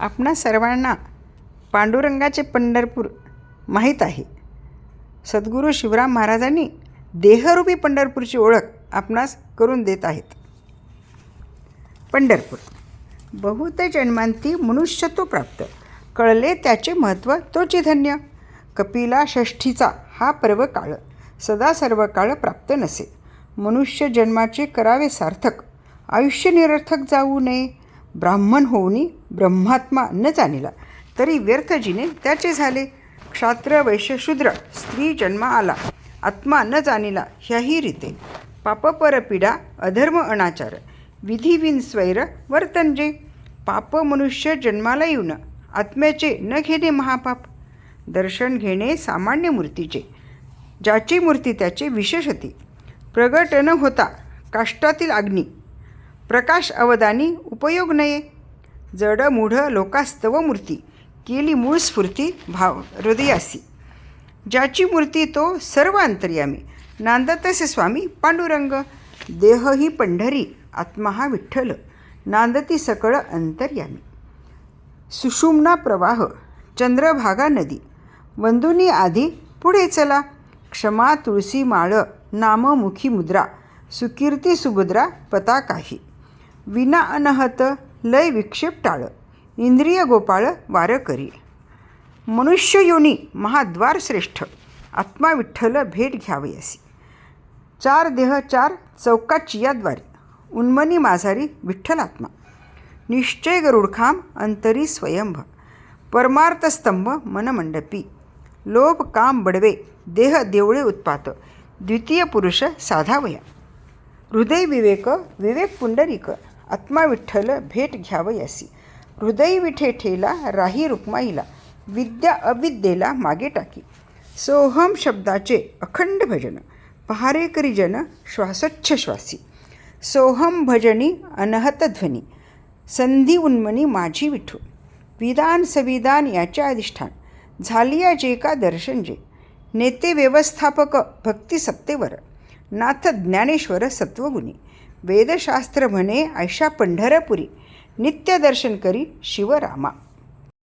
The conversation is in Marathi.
आपणा सर्वांना पांडुरंगाचे पंढरपूर माहीत आहे. सद्गुरू शिवराम महाराजांनी देहरूपी पंढरपूरची ओळख आपणास करून देत आहेत. पंढरपूर. बहुत जन्मांती मनुष्य तो प्राप्त. कळले त्याचे महत्त्व तोची धन्य. कपिला षष्ठीचा हा पर्व काळ सदा सर्व काळ प्राप्त नसे. मनुष्य जन्माचे करावे सार्थक. आयुष्य निरर्थक जाऊ नये. ब्राह्मण होऊनी ब्रह्मात्मा न जाणिला तरी व्यर्थजीने त्याचे झाले. क्षात्र वैश्य शूद्र स्त्री जन्म आला. आत्मा न जाणिला ह्याही रीते. पापपर पीडा अधर्म अनाचार विधिविन स्वैर वर्तनजे. पाप मनुष्य जन्माला येऊन आत्म्याचे न घेणे महापाप. दर्शन घेणे सामान्य मूर्तीचे ज्याची मूर्ती त्याचे विशेषती प्रगट न होता काष्टातील अग्नी प्रकाश अवदानी उपयोग नये. जड मूढ लोकास्तव मूर्ती. केली मूळ स्फूर्ती भाव हृदयासी. ज्याची मूर्ती तो सर्व अंतर्यामी. नांदतसे स्वामी पांडुरंग. देह ही पंढरी आत्मा हा विठ्ठल. नांदती सकळ अंतर्यामी. सुषुम्ना प्रवाह चंद्रभागा नदी. वंदुनी आधी पुढे चला. क्षमा तुळसी माळ नाममुखी मुद्रा. सुकीर्ती सुभद्रा पताकाही. विना अनहत लय विक्षेप टाळ इंद्रिय गोपाळ वार करी मनुष्य योनी महाद्वार श्रेष्ठ आत्मा विठ्ठल भेट घ्यावयासी चार देह चार चौकाची याद्वारे उन्मनी माझारी विठ्ठलात्मा. निश्चय गरुडखाम अंतरी स्वयंभ. परमार्थस्तंभ मनमंडपी. लोभ काम बडवे देह देवळे उत्पात. द्वितीय पुरुष साधावया. हृदय विवेक विवेक पुंडरीक. आत्मा विठ्ठल भेट घ्यावयासी हृदय विठे ठेला राही रुक्माईला विद्या अविद्येला मागे टाकी. सोहम शब्दाचे अखंड भजन पहारेकरी जन श्वासोच्छ्वासी सोहम भजनी अनहत ध्वनी संधी उन्मनी माझी विठू. विदान संविधान याचे अधिष्ठान झालिया जे का दर्शन जे. नेते व्यवस्थापक भक्ती सत्तेवर नाथ ज्ञानेश्वर सत्वगुणी. वेदशास्त्र म्हणे ऐशा पंढरपुरी. नित्य दर्शन करी शिवरामा.